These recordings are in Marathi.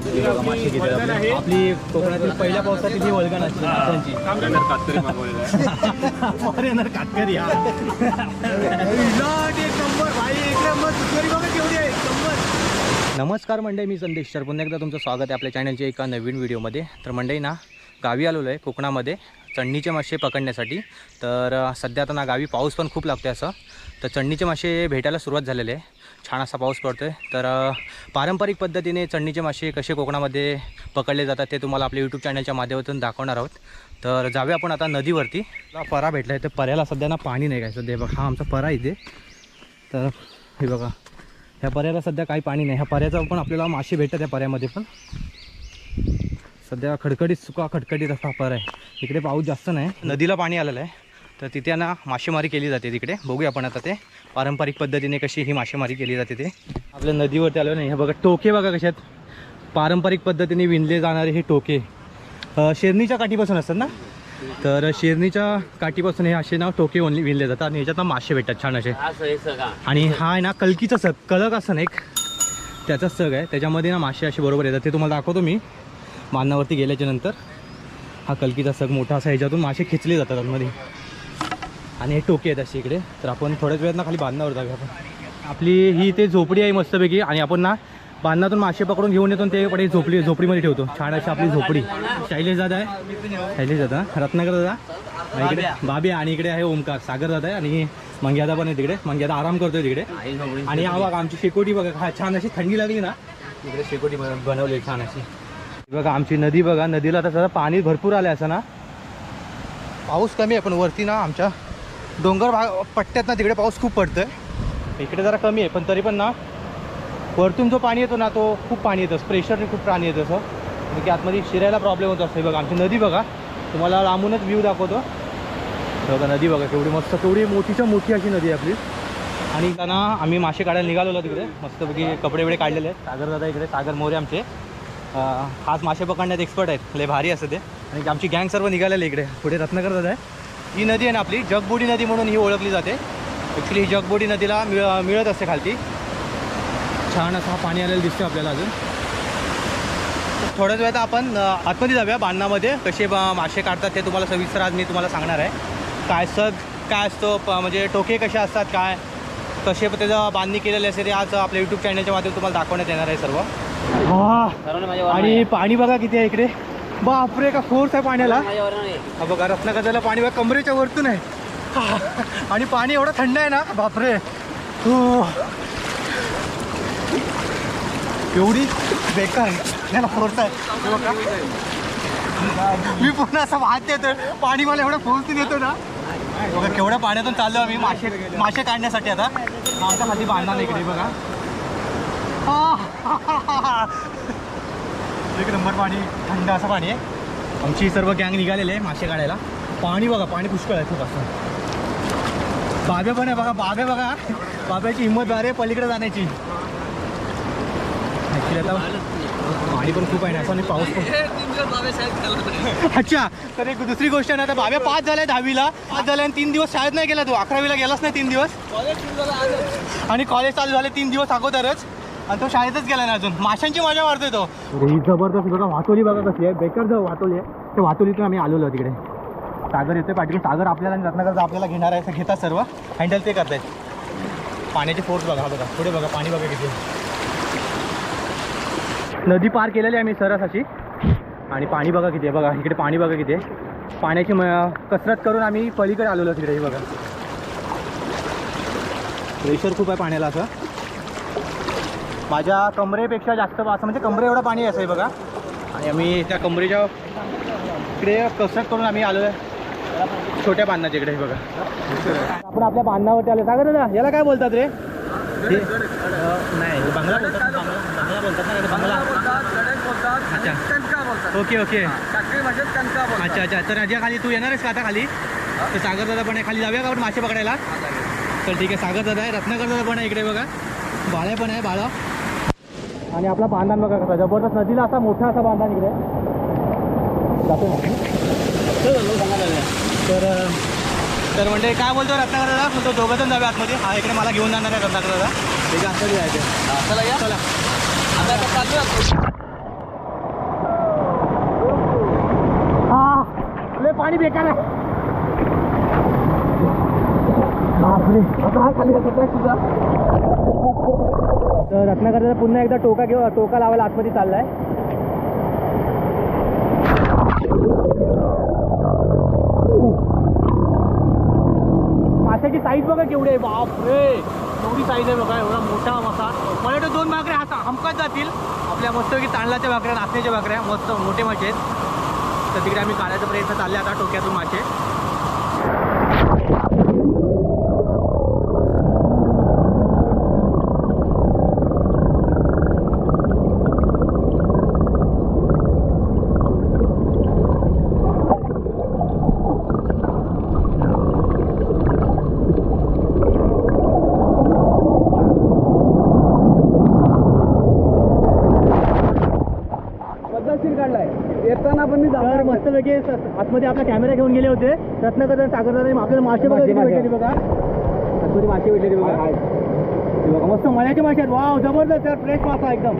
आपले. कोकणातील पहिल्या पावसातील ही. वल्गण असते माशांची फॉरेनर कातकरी हा. नमस्कार मंडळी मी संदेश सर पुन्हा एकदा तुमचं स्वागत आहे आपल्या चॅनलच्या एका नवीन व्हिडिओमध्ये तर मंडळी ना गावी आलेलो आहे कोकणामध्ये चढणीचे मासे पकडण्यासाठी. तर सध्या आता ना गावी पाऊस पण खूप लागतो आहे असं. तर चढणीचे मासे भेटायला सुरुवात झालेली आहे. छान असा पाऊस पडतो आहे तर पारंपरिक पद्धतीने चढणीचे मासे कसे कोकणामध्ये पकडले जातात ते तुम्हाला आपल्या यूट्यूब चॅनलच्या माध्यमातून दाखवणार आहोत. तर जाऊया आपण आता नदीवरती. परा भेटला आहे तर पर्याला सध्या ना पाणी नाही काय. सध्या बघा हा आमचा परा इथे. तर हे बघा ह्या पर्याला सध्या काही पाणी नाही. ह्या पर्याचा पण आपल्याला मासे भेटतात या पर्यामध्ये पण. सध्या खडखडीत सुका खडखडीत असा पर आहे. इकडे पाऊस जास्त नाही. नदीला पाणी आलेलं आहे. तर तिथे ना मासेमारी केली जाते तिकडे. बघूया आपण आता ते पारंपरिक पद्धतीने कशी ही मासेमारी केली जाते ते. आपल्या नदीवरती आलो नाही. हे बघा टोके बघा कशात पारंपरिक पद्धतीने विणले जाणारे हे टोके. शेरणीच्या काठीपासून असतात ना? तर शेरणीच्या काठीपासून हे असे ना टोके ओनली विणले जातात आणि ह्याच्यात ना मासे भेटतात छान असे. आणि हा आहे ना कलकीचा सग कलक असं ना एक. त्याचा सग आहे. त्याच्यामध्ये ना मासे असे बरोबर येतात. ते तुम्हाला दाखवतो मी. मानावरती गेल्याच्यानंतर. हा कलकीचा सग मोठा असा ह्याच्यातून मासे खेचले जातात आतमध्ये. आणि हे टोके आहेत असे इकडे. तर आपण थोड्याच वेळात ना खाली बांधण्यावर जाऊया आपण. आपली ही इथे झोपडी आहे मस्तपैकी. आणि आपण ना बांधण्यातून मासे पकडून घेऊन येतो ते पडे झोपडी झोपडीमध्ये ठेवतो. छान अशी आपली झोपडी. शैलेश दादा आहे. शैलेश दादा. रत्नाकर दादा. आणि इकडे बाबी आणि इकडे आहे ओमकार. सागर दादा आहे. आणि मंग्यादा पण आहे तिकडे. मंग्यादा आराम करतोय तिकडे. आणि हा बघा आमची शेकोटी बघा. हा छान अशी थंडी लागली ना. इकडे शेकोटी बन- बनवली छान अशी. बघा आमची नदी बघा. नदीला आता सध्या पाणी भरपूर आलं असं ना. पाऊस कमी आहे पण वरती ना आमच्या डोंगर भाग पट्ट्यात ना तिकडे पाऊस खूप पडतो आहे इकडे जरा कमी आहे पण तरी पण ना वरतून जो पाणी येतो ना तो खूप पाणी येतं प्रेशरने खूप पाणी येतं असं. की आतमध्ये शिरायला प्रॉब्लेम होत असतो बघा आमची नदी बघा तुम्हाला लांबूनच व्ह्यू दाखवतो. बघा नदी बघा केवढी मस्त केवढी मोठीच्या मोठी अशी नदी आहे आपली. आणि त्यांना आम्ही मासे काढायला निघालो तिकडे मस्तपैकी कपडे वगैरे काढलेले आहेत. सागर दादा इकडे सागर मोरे आमचे. आज मासे पकडण्यात एक्सपर्ट आहेत लय भारी असं ते. आणि आमची गँग सर्व निघालेले इकडे. पुढे रत्नाकर दादा आहे. ही नदी आहे ना आपली जगबुडी नदी म्हणून ही ओळखली जाते. ॲक्च्युली ही जगबुडी नदीला मिळ मिळत असते खालती. छान असा हा पाणी आलेलं दिसतो आपल्याला अजून. थोड्याच वेळात आपण आतमध्ये जाऊया बांधणामध्ये कसे बा मासे काढतात ते तुम्हाला सविस्तर आज मी तुम्हाला सांगणार आहे. काय सग काय असतो प म्हणजे टोके कसे असतात काय कसे त्याचं बांधणी केलेली असते ते आज आपल्या यूट्यूब चॅनलच्या माध्यमातून तुम्हाला दाखवण्यात येणार आहे सर्व. आणि पाणी बघा किती आहे इकडे. बापरे का फोर्स आहे पाण्याला. हा बघा रत्नागजाला पाणी बघा कमरेच्या वरतून आहे. आणि पाणी एवढं थंड आहे ना बापरे. हो. एवढी बेकार याला फोर्स आहे. मी पुन्हा असं वाहत येतो पाणी मला एवढं फोर्स येतो ना. बघा केवढ्या पाण्यातून चाललो आम्ही. मासे मासे काढण्यासाठी आता. आमच्या खाली बांधणार इकडे बघा. हा. एक नंबर पाणी थंड असं पाणी आहे. आमची सर्व गँग निघालेले आहे मासे काढायला पाणी बघा पाणी पुष्कळ आहे खूप असं. बाबे पण आहे बघा बाबे बघा. बाब्याची हिंमत बारे पलीकडे जाण्याची. आता पाणी पण खूप आहे ना असं आणि पाऊस पण. अच्छा तर एक दुसरी गोष्ट आहे ना आता बाब्या पाच झाल्या दहावीला. पाच झाल्या आणि तीन दिवस शाळेत नाही गेला तू. अकरावीला गेलाच नाही तीन दिवस? आणि कॉलेज चालू झाले तीन दिवस अगोदरच. आणि तो शाळेतच गेला ना अजून. माशांची मजा मारतोय तो. ही जबरदस्त बघा वातोली बघा कशी आहे. बेकार जर वातोली आहे. ते वातोलीतून आम्ही आलेलो तिकडे. सागर येतोय पाठीकडे सागर आपल्याला आणि रत्नाकरचा आपल्याला घेणार आहे असं घेतात सर्व. हँडल ते करतायत. पाण्याची फोर्स बघा बघा. पुढे बघा पाणी बघा किती आहे. नदी पार केलेली आहे आम्ही सरस अशी. आणि पाणी बघा किती आहे. बघा इकडे पाणी बघा किती आहे. पाण्याची म- कसरत करून आम्ही पलीकडे आलेलो तिकडे बघा. प्रेशर खूप आहे पाण्याला असं. माझ्या कमरेपेक्षा जास्त असं म्हणजे कमरे एवढं पाणी असं आहे बघा. आणि आम्ही त्या कमरेच्या इकडे कसरत करून आम्ही आलो आहे छोट्या बांधण्याच्या इकडे बघा. आपण आपल्या बांधण्यावरती आलो सागर दादा याला काय बोलतात रे? नाही बंगला बोलतात बंगला बोलतात ना अच्छा. Okay okay. अच्छा अच्छा. तर राजा खाली तू येणार आहेस का आता खाली? तर सागर दादा पण आहे. खाली जाऊया का आपण मासे पकडायला? तर ठीक आहे सागर दादा आहे. रत्नाकर दादा पण आहे इकडे बघा. बाळ्या पण आहे बाळा. आणि आपला बांधण बघा कसा जबरदस्त नदीला असा मोठा असा बांधा इकडे. जातो ना. तर तर म्हणजे काय बोलतो रत्नागरला म्हणतो दोघं जण जावे आतमध्ये. हा इकडे मला घेऊन जाणार आहे रत्नागरला त्याच्या आतमध्ये जायचं चला या. चला आता लय पाणी बेकार आहे. बापरे. आता हा खाली तुझा? तर रत्नाकरचा पुन्हा एकदा टोका घेऊ टोका लावायला आतमध्ये चाललाय. माशाची साईज बघा केवढी आहे. बाप रे एवढी साईज आहे बघा एवढा मोठा मासा. मला वाटतं दोन भाकऱ्या हाता हमकत जातील. आपल्या मस्तपैकी तांदळाच्या भाकऱ्या नाचण्याच्या भाकऱ्या मस्त मोठे मासे आहेत. तर तिकडे आम्ही काढायचा प्रयत्न चालले आता टोक्यातून मासे पद्धतशीर काढलाय येताना पण मी तर मस्तपैकी स- आतमध्ये आपला कॅमेरा घेऊन गेले होते. रत्नाकर सागर आपल्याला मासे बघा किती भेटले बघा. आतमध्ये मासे भेटले बघा. बघा मस्त मळ्याचे मासे आहेत. वाव जबरदस्त सर फ्रेश मासा एकदम.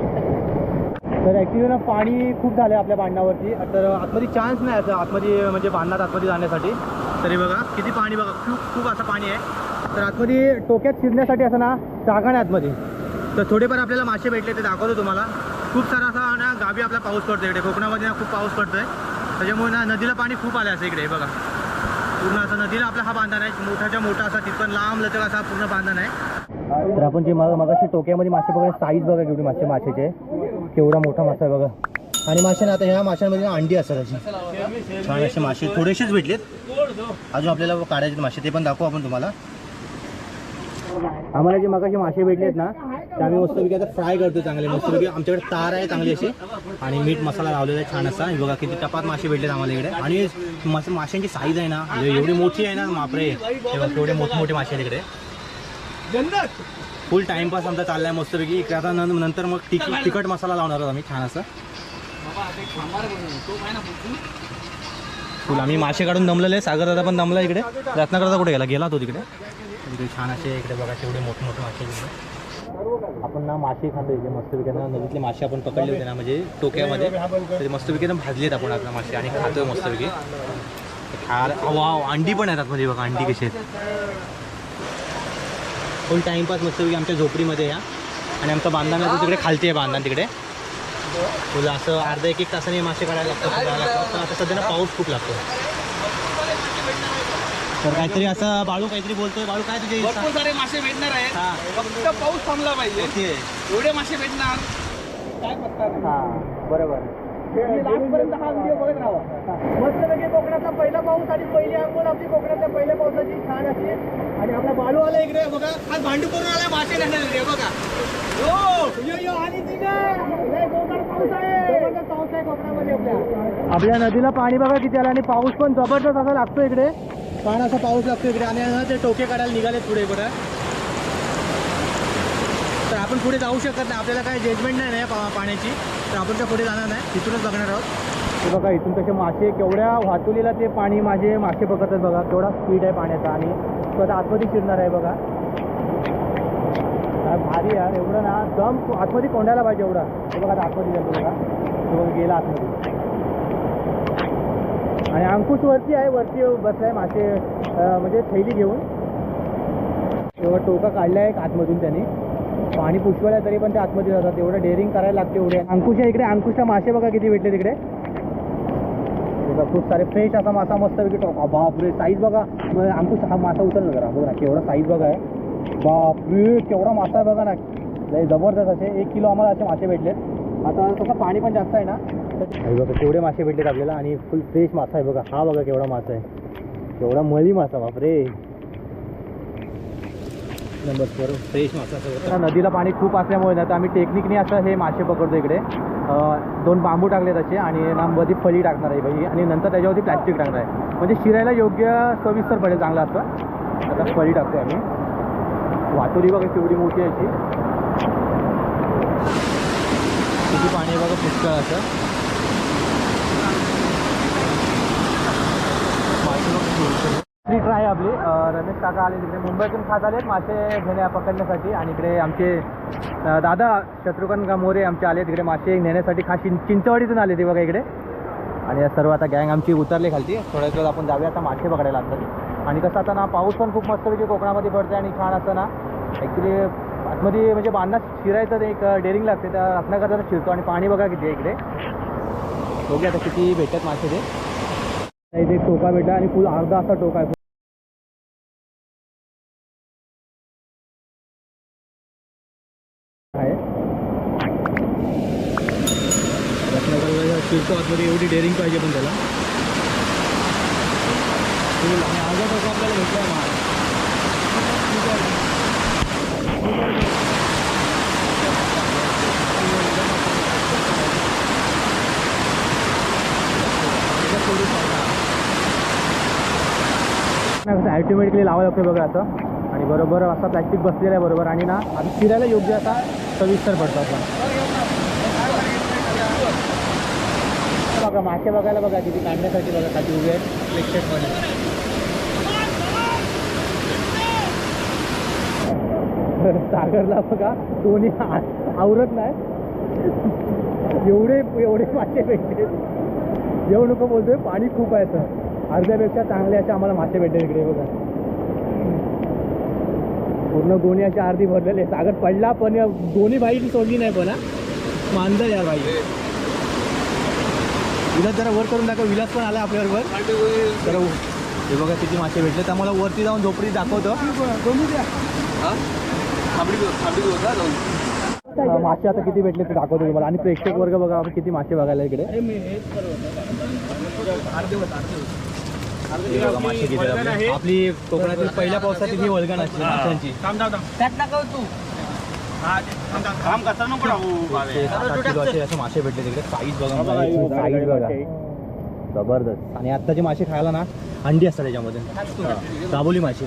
तर ॲक्च्युली ना पाणी खूप झालं आपल्या बांधण्यावरती तर आतमध्ये चान्स नाही असं. आतमध्ये म्हणजे बांधण्यात आतमध्ये जाण्यासाठी. तरी बघा किती पाणी बघा. खूप खूप असं पाणी आहे. तर आतमध्ये टोक्यात शिरण्यासाठी असं ना जागा नाही आतमध्ये. तर थोडेफार आपल्याला मासे भेटले ते दाखवतो तुम्हाला. खूप सारा असा ना गावी आपला पाऊस पडतो इकडे कोकणामध्ये ना खूप पाऊस पडतोय. त्याच्यामुळे ना नदीला पाणी खूप आलं असं इकडे बघा. पूर्ण असं नदीला आपला हा बांधण आहे. मोठाच्या मोठा असा तिथं लांब लचक असा पूर्ण बांधण आहे. तर आपण जे मग मगाशी टोक्यामध्ये मासे बघा साईज बघा केवढी मासे मासेचे केवढा मोठा मासा आहे बघा. आणि माशाने आता ह्या माशांमध्ये ना अंडी असतात अशी. छान असे मासे. थोडेसेच भेटलेत. अजून आपल्याला काढायचे आहेत मासे. ते पण दाखवू आपण तुम्हाला. आम्हाला जे मगाशी मासे भेटलेत ना ते आम्ही मस्तपैकी आता फ्राय करतो चांगले मस्तपैकी आमच्याकडे तार आहे चांगली अशी. आणि मीठ मसाला लावलेला आहे छान असा. बघा किती टपात मासे भेटलेत आम्हाला इकडे. आणि मास माशांची साईज आहे ना म्हणजे एवढी मोठी आहे ना मापरे हे बघा केवढे मोठे मोठे मासे आहेत इकडे. फुल टाइमपास आमचा चाललाय मस्तपैकी इकडे आता नं- नंतर मग तिक तिखट मसाला लावणार आहोत आम्ही छान असं. फुल आम्ही मासे काढून दमलेले. सागर दादा पण दमला इकडे. रत्नाकरचा कुठे गेला? गेला तो तिकडे. छान असे इकडे बघा केवढे मोठे मोठे मासे आपण ना मासे खातो इकडे मस्तपैकी ना नदीतले मासे आपण पकडले होते ना म्हणजे टोक्यामध्ये. तर मस्तपैकी ना भाजलेत आपण आता मासे आणि खातोय मस्तपैकी खार अंडी पण येतात म्हणजे बघा अंडी कशी आहेत. फुल टाईमपास मस्तपैकी आमच्या झोपडीमध्ये या. आणि आमचा बांधण तिकडे खालती आहे बांधण तिकडे. तुला असं अर्धा एक एक तासाने मासे काढायला लागतात. आता सध्या ना पाऊस खूप लागतो. तर काहीतरी असं बाळू काहीतरी बोलतोय. बाळू काय तुझे भरपूर सारे मासे भेटणार आहेत. हा. फक्त पाऊस थांबला पाहिजे. ओके. एवढे मासे भेटणार. काय. हां बरोबर. तुम्ही लास्टपर्यंत हा व्हिडिओ बघत राहा. मस्तपैकी कोकणातला पहिला पाऊस आणि पहिली अंघोळ आपली कोकणातल्या पहिल्या पावसाची छान असते. आणि आपला बाळू आला इकडे बघा. आज भांडू करून आला मासे नाही बघा. यो, यो, यो, आणि पाऊस आहे. पाऊस आहे कोकणामध्ये आपल्या. आपल्या नदीला पाणी बघा किती आलं आणि पाऊस पण जबरदस्त असा लागतो इकडे. छान असा पाऊस लागतो इकडे आणि ना ते टोके काढायला निघालेत पुढे बरं. तर आपण पुढे जाऊ शकत नाही. आपल्याला काय जजमेंट नाही ना या पा- पाण्याची. तर आपण त्या पुढे जाणार नाही. तिथूनच बघणार आहोत. ते बघा इथून तसे मासे केवढ्या वाहतुलीला ते पाणी माझे मासे पकडतात बघा. केवढा स्पीड आहे पाण्याचा आणि तो आता आतमध्ये शिरणार आहे बघा. भारी यार. एवढं ना दम आतमध्ये कोंडायला पाहिजे एवढा. बघा आता आतमध्ये जातो बघा. तो बघा गेला आतमध्ये. आणि अंकुश वरती आहे वरती बसलाय मासे म्हणजे थैली घेऊन. तेव्हा टोका काढला आहे आतमधून त्यांनी. पाणी पुष्कळ आहे तरी पण ते आतमध्ये जातात. एवढं डेअरिंग करायला लागते एवढे. अंकुश इकडे. अंकुशला मासे बघा किती भेटले तिकडे. खूप सारे फ्रेश असा मासा मस्त पैकी टोका बापरे साईज बघा. अंकुश हा मासा उचलला जरा. बघा केवढा साईज बघा आहे बापरे केवढा मासा आहे बघा ना. जबरदस्त असे. एक किलो आम्हाला असे मासे भेटलेत. आता तसं पाणी पण जास्त आहे ना. हे बघा केवढे मासे भेटलेत आपल्याला आणि फुल फ्रेश मासा आहे बघा. हा बघा केवढा मासा आहे. केवढा मळी मासा बापरे. नंबर फोर फ्रेश मासा नदीला पाणी खूप असल्यामुळे ना तर आम्ही टेक्निकने असं हे मासे पकडतो इकडे. दोन बांबू टाकले त्याचे आणि ना फळी टाकणार आहे भाई आणि नंतर त्याच्यावरती प्लॅस्टिक टाकणार आहे. म्हणजे शिरायला योग्य सविस्तर पडेल चांगला असं. आता फळी टाकतो आम्ही. वाटोरी बघा केवढी मोठी आहे अशी. किती पाणी आहे बघा पुष्कळ असं. ट्रीट आहे आपली. रमेश काका आले तिकडे. मुंबईतून खात आले. मासे घेण्या पकडण्यासाठी आणि इकडे आमचे दादा शत्रुघ्न मोरे आमचे आले तिकडे मासे नेण्यासाठी. खास चिं चिंचवाडीतून आले ते बघा इकडे. आणि या सर्व आता गँग आमची उतरली खालती. थोड्याच वेळ आपण जाऊया आता मासे पकडायला लागतात आणि कसं आता ना पाऊस पण खूप मस्तपैकी कोकणामध्ये पडते आणि छान असतं ना ॲक्च्युली आतमध्ये म्हणजे बांधण्यात शिरायचं एक डेअरिंग लागते. त्या रत्नाकरता शिरतो आणि पाणी बघा किती इकडे. बघूया आता किती भेटतात मासे ते. इथे टोका भेटला आणि फुल अर्धा असा टोका आहे. रत्नागिरीला आतमध्ये एवढी डेअरिंग पाहिजे पण त्याला. आणि अर्धा टोका आपल्याला भेटला आहे कसं ॲटोमॅटिकली लावायला लागतं बघा असं आणि बरोबर असा प्लॅस्टिक बसलेला आहे बरोबर. आणि ना आधी फिरायला योग्य असा सविस्तर पडतो असं बघा मासे बघायला बघा किती काढण्यासाठी बघा खाली उभे आहेत. सागरला बघा दोन्ही आ- आवरत नाही एवढे एवढे मासे भेटले. येऊ नको बोलतोय पाणी खूप आहे सर. अर्ध्यापेक्षा चांगले असे आम्हाला मासे भेटले इकडे बघा. पूर्ण गोणी अशी अर्धी भरलेली सागर पडला पण या दोन्ही बाईची सोडली नाही पण. मांजर यार बाई विलास जरा वर करून दाखव. विलास पण आला आपल्याबरोबर जरा उ- हे बघा किती मासे भेटले. तर मला वरती जाऊन झोपडी दाखवतो. हा, मासे आता किती भेटले ते दाखवतो तुम्हाला. आणि प्रेक्षक वर्ग बघा आपण किती मासे बघायला इकडे. मासे किती आपले. आपली कोकणातील पहिल्या पावसातील ही वळगण असते माशांची. असे असे मासे भेटले तिकडे साईज बघा साईज बघा. जबरदस्त. आणि आत्ताचे मासे खायला ना अंडी असतात त्याच्यामध्ये. दाबोली मासे.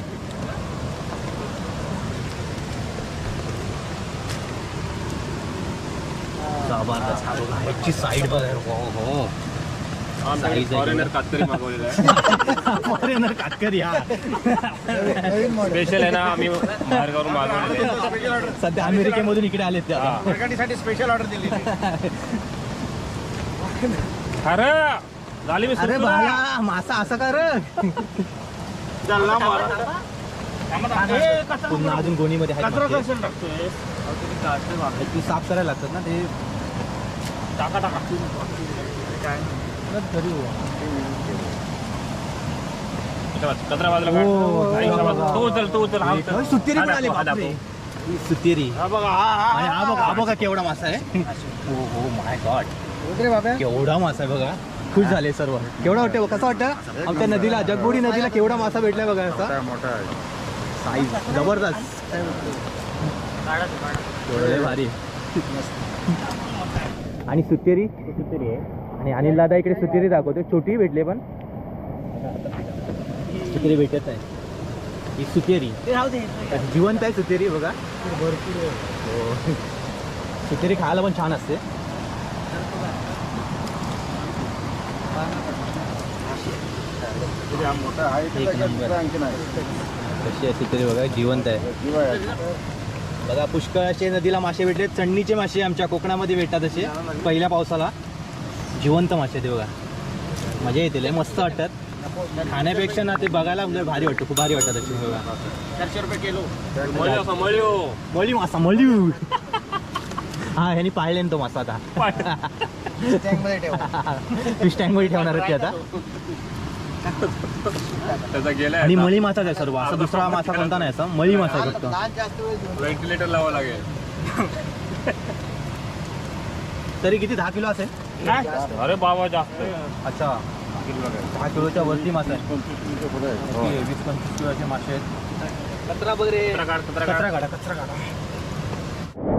जबरदस्त बघा, ह्याची साईड बघा. हो हो. फॉरेनर. कातकरी मागवलेला आहे. फॉरेनर कातकरी हा. स्पेशल आहे ना आम्ही मागवलेले. सध्या अमेरिकेमधून इकडे आलेत त्या हा. स्पेशल ऑर्डर दिली खरं झाली मी अरे बाला मासा असा का रे पुन्हा अजून गोणीमध्ये साफ करायला लागतात ना ते? टाका टाका. कचरा बाजूला काढ. हो. हा, इकडे बाजूला. तो उचल तो उचल. हा उचल. होय, सुत्तेरी हा पण आली दाखव, हा बापरे. दाखव. ही सुत्तेरी हा बघा हा हा आणि हा बघा हा. बघा केवढा मासा आहे. हो हो माय गॉड बाबा केवढा मासा आहे बघा. खुश झाले सर्व. केवढा वाटतं कसं वाटतं? आमच्या नदीला जगबुडी नदीला केवढा मासा भेटलाय बघा असा. साईज जबरदस्त. लय भारी आणि सुतेरी? सुतेरी आहे. आणि अनिल दादा इकडे सुतेरी दाखवते. छोटी भेटले पण. सुतेरी भेटत आहे. ही सुतेरी. जिवंत आहे सुतेरी बघा. भरपूर सुतेरी खायला पण छान असते. एक नंबर. कशी आहे सुतेरी बघा जिवंत आहे. बघा पुष्कळ असे नदीला मासे भेटले चण्णीचे मासे आमच्या कोकणामध्ये भेटतात असे पहिल्या पावसाला. जिवंत मासे ते बघा. मजा येते लय मस्त वाटतात. खाण्यापेक्षा ना ते बघायला म्हणजे भारी वाटतं खूप भारी वाटतात असे बघा. चारशे रुपये किलो. मळी मासा मळी. हा ह्यानी पाळले ना तो मासा आता. फिश टँकमध्ये ठेवणार आहेत ते आता. त्याचा गेलाय आणि मळी मासाच आहे सर्व असा दुसरा मासा कोणता नाही असा मळी मासा आहे फक्त. व्हेंटिलेटर लावावं लागेल. तरी किती दहा किलो असेल? अरे बाबा जास्त आहे. अच्छा. दहा किलोच्या वरती मासा आहे. वीस पंचवीस किलोचे मासे आहेत. कचरा वगैरे. कचरा काढ, कचरा कचरा काढ.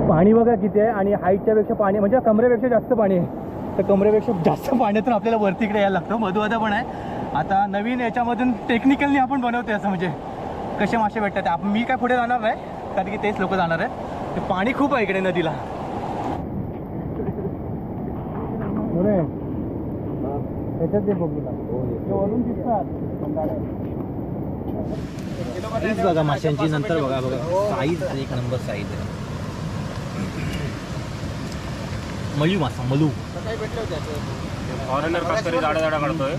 पाणी बघा किती आहे आणि हाईटच्या पेक्षा पाणी म्हणजे कमरेपेक्षा जास्त पाणी आहे. तर कमरेपेक्षा जास्त पाण्यातून आपल्याला वरती इकडे यायला लागतं. मधुवादा पण आहे. आता नवीन याच्यामधून टेक्निकली आपण बनवतोय असं म्हणजे. कसे मासे भेटतात मी काय पुढे जाणार नाही. कारण की तेच लोक जाणार आहेत. ते पाणी खूप आहे इकडे नदीला. त्याच्यात ते बघूला वरून साईज बघा माशांची नंतर बघा बघा. साईज एक नंबर साईज आहे. मळी मासा मलू. फॉरेनर काढतोय.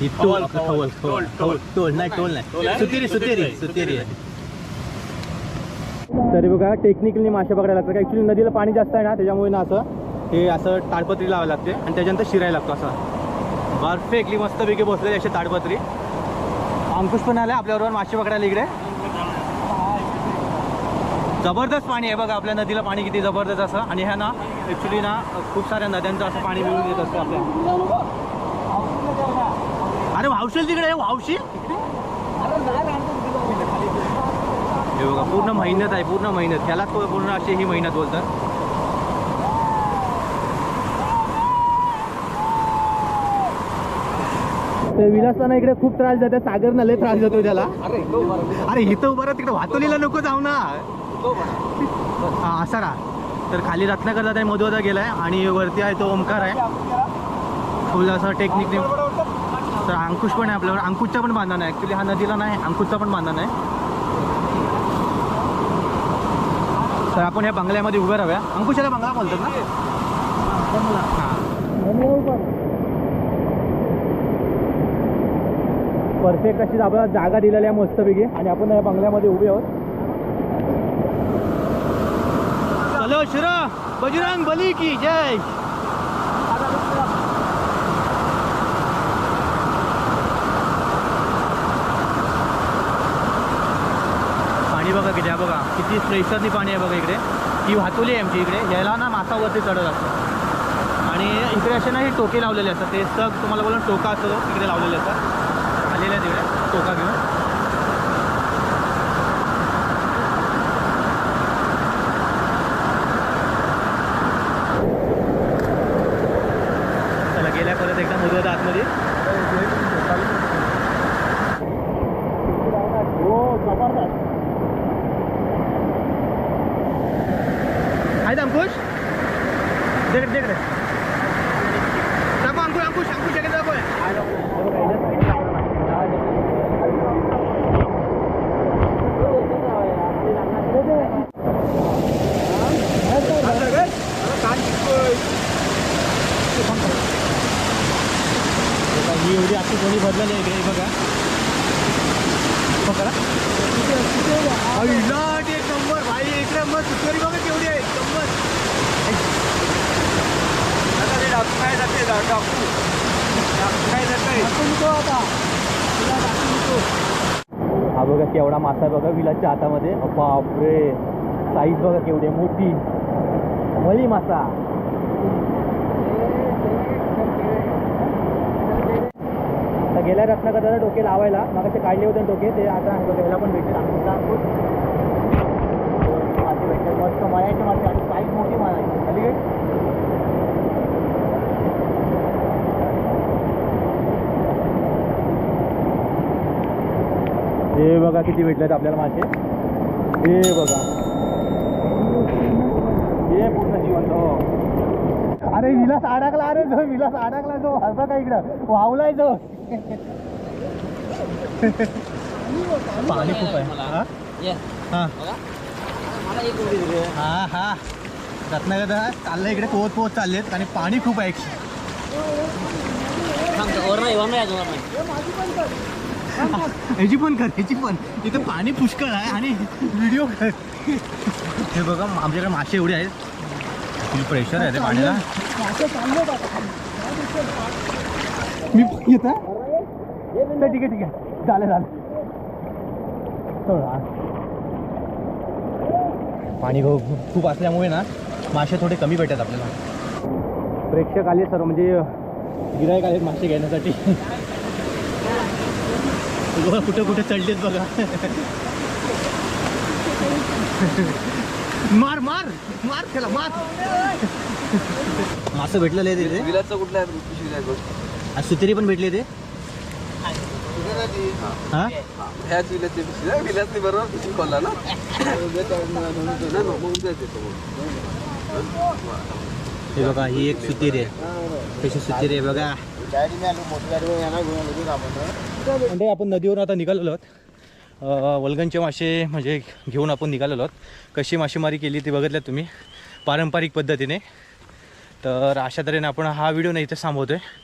ही टोल टोल टोल टोल नाही टोल नाही. सुतेरी सुतेरी सुतेरी. आहे तरी बघा टेक्निकली मासे पकडायला लागतात. ॲक्च्युली नदीला पाणी जास्त आहे ना त्याच्यामुळे ना असं हे असं ताडपत्री लावावी लागते आणि त्याच्यानंतर शिरायला लागतो असं. परफेक्टली मस्तपैकी बसलेले असे ताडपत्री. अंकुश पण आला आपल्याबरोबर मासे पकडायला इकडे. जबरदस्त पाणी आहे बघा आपल्या नदीला पाणी किती जबरदस्त असं. आणि ह्या ना ॲक्च्युली ना खूप साऱ्या नद्यांचं असं पाणी मिळून येत असतं आपल्या. अरे वावशील तिकडे वावशील हे बघा पूर्ण मेहनत आहे पूर्ण मेहनत त्यालाच पूर्ण अशी ही मेहनत बोलतात. ते विलासताना इकडे खूप त्रास देतात सागर लय त्रास देतो त्याला. अरे इथं बरं तिकडे वातोलीला नको जाऊ ना. हा असा राहा. तर खाली रत्नाकर दादा मधुवादा गेलाय आणि वरती आहे तो ओमकार आहे. फुल असं टेक्निकने तर अंकुश पण आहे आपल्यावर. अंकुशचा पण बांधण आहे. ॲक्च्युली हा नदीला नाही अंकुशचा पण बांधण आहे. तर आपण या बंगल्यामध्ये उभ्या राहूया. अंकुशाला बंगला बोलतात ना हां परफेक्ट अशी आपल्याला जागा दिलेली आहे मस्तपैकी. आणि आपण या बंगल्यामध्ये उभे आहोत. हॅलो शिरा बजरंग बली की जय. पाणी बघा किती बघा. किती प्रेशरनी पाणी आहे बघा इकडे. ही वाहतुली आहे आमची इकडे. यायला ना मासावरती चढत असतं. आणि इकडे असे ना हे टोके लावलेले असतात. ते सग तुम्हाला बोलून टोका असतो इकडे लावलेले असतात. आलेले आहेत टोका घेऊन चला गेल्या परत एकदा मुदत आतमध्ये हो जबरदस्त आहेत अंकुश देख देख रे दाखव अंकुश अंकुश अंकुश इकडे दाखव बघा, ही एवढी आपली कोणी भरलेली आहे इकडे हे बघा. पकडा अहिला एक नंबर भाई सुतरी बघा केवढी आहे नंबर. हा बघा केवढा मासा बघा विलाच्या हातामध्ये. बापरे. साईज बघा केवढी आहे, मोठी. मली मासा. गेल्या रत्नाकरला डोके लावायला मग ते काढले होते डोके ते आता त्याला पण भेटेल आमचा मासे भेटले मस्त मळ्याचे मासे आणि साईज मोठी मारायची खाली हे बघा किती भेटलेत आपल्याला मासे. हे बघा. हे पूर्ण जिवंत हो. अरे विलास अडकला अरे जो विलास अडकला जो हसा का इकडं? वावलाय जो. पाणी खूप आहे. हा? हा. हा हा. रत्नागर चाललंय इकडे पोहत पोहत चाललेत. आणि पाणी खूप आहे. ह्याची पण कर ह्याची पण. इथं पाणी पुष्कळ आहे आणि व्हिडिओ कर. हे बघा आमच्याकडे मासे एवढे आहेत. प्रेशर आहे ते पाण्याला. मी येत ठीक आहे ठीक आहे. झालं झालं. थोडं पाणी खूप खूप असल्यामुळे ना मासे थोडे कमी भेटतात आपल्याला. प्रेक्षक आले सर्व म्हणजे गिरायक आलेत मासे घेण्यासाठी. बघा कुठं कुठं चढलेत बघा. मार मार मार त्याला मार. मासं भेटलेलं आहे तिथे विलासचा कुठला आहे? पिशवी आहे सुतेरी पण भेटली ते हा? ह्याच विलासची पिशवी आहे. विलासने बरोबर पिशवी खोलला ना. ना मग उद्या देतो हे बघा ही एक सुतेरी आहे. कशी सुतेरी आहे बघा. गाडी मी आलो मोठी गाडी यांना घेऊन आलो आपण. म्हणजे आपण नदीवरून आता निघालेलो आहोत. वल्गनचे मासे म्हणजे घेऊन आपण निघालेलो आहोत. कशी मासेमारी केली ती बघितल्यात तुम्ही? पारंपरिक पद्धतीने. तर अशा तऱ्हेने आपण हा व्हिडिओ नाही इथे आहे